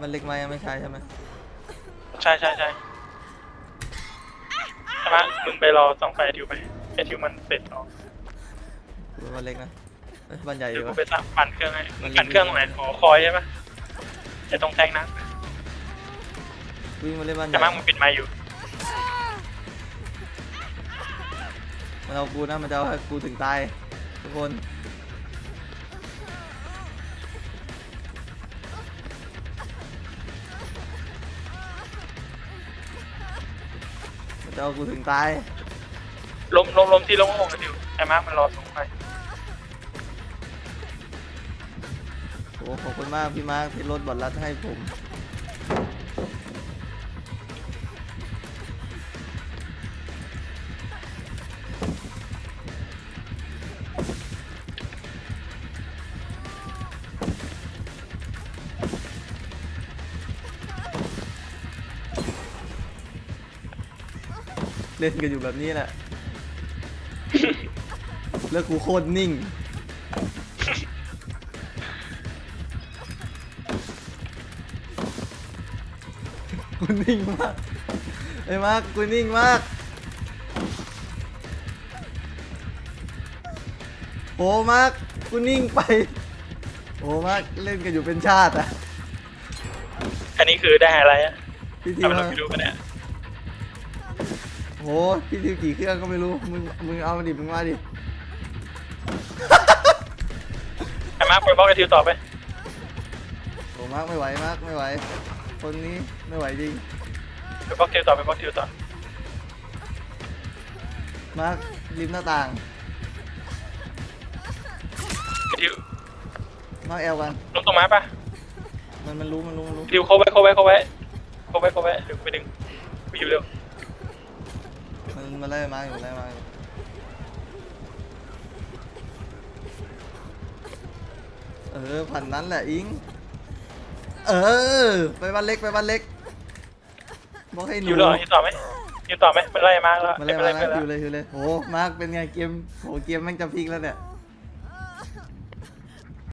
มันเล็กไหมยังไม่ใช่ใช่ไหมใช่ใช่ใช่ใช่ไหมมึงไปรอส่องไฟทิวไปไอทิวมันเสร็จแล้วหรือมันเล็กนะเอ้ยมันใหญ่อเดี๋ยวยู่กูวะไปสั่งปั่นเครื่องให้มันปั่นเครื่องตรงไหนหอคอยใช่ปะไอตรงแทงนะวิ่งมาเล่นบ้านใหใช่ญ่ไหมมึงปิดไมค์อยู่มันเอากูนะมันจะเอาให้กูถึงตายทุกคน มันจะเอากูถึงตายล้มล้มล้มที่ล้มหกไอทิวไอมาร์คมันรอส่งไฟโอ้ขอบคุณมากพี่มาร์คที่ลดบอลลัดให้ผม เล่นกันอยู่แบบนี้แหละแล้วกูโคตรนิ่ง กูนิ่งมากไอ้มาร์คกูนิ่งมากโอ้มาร์คกูนิ่งไป โอ้มาร์คเล่นกันอยู่เป็นชาติอะอันนี้คือได้อะไรอะพี่ทิเอาวไปลมาองไปดูกันเนี่ย โหพี่ทิวกี่เครื่องก็ไม่รู้ มึง มึงเอามาดิ มึงมาดิ ไอมาร์คไปบล็อกไอทิวต่อไปโอ้มาร์คไม่ไหวมาร์คไม่ไหว คนนี้ไม่ไหวจริง ไปบล็อกทิวต่อไปบล็อกทิวต่อ มาร์คริมหน้าต่าง ไอทิวมาร์คแอลกัน ล้มตรงมาปะมันมันรู้มันรู้มันรู้ไอทิวเข้าไว้เข้าไว้เข้าไว้เข้าไว้เข้าไว้เดี๋ยวกูไปดึงไปอยู่เร็ว มันมันไล่มาอยู่ไล่มาอยู่เออผ่านนั้นแหละอิง เออ ไปบ้านเล็กไปบ้านเล็กบอกให้หอนูยู่รออยู่ต่อไหมอยู่ต่อไหมมันไล่มาร์คแล้วมาไม่เลยเป็นมาไรเลยไม่เป็นไรอยู่เลยอยู่เลยโหมาร์คเป็นไงเกมโหเกมแม่งจะพลิกแล้วเนี่ย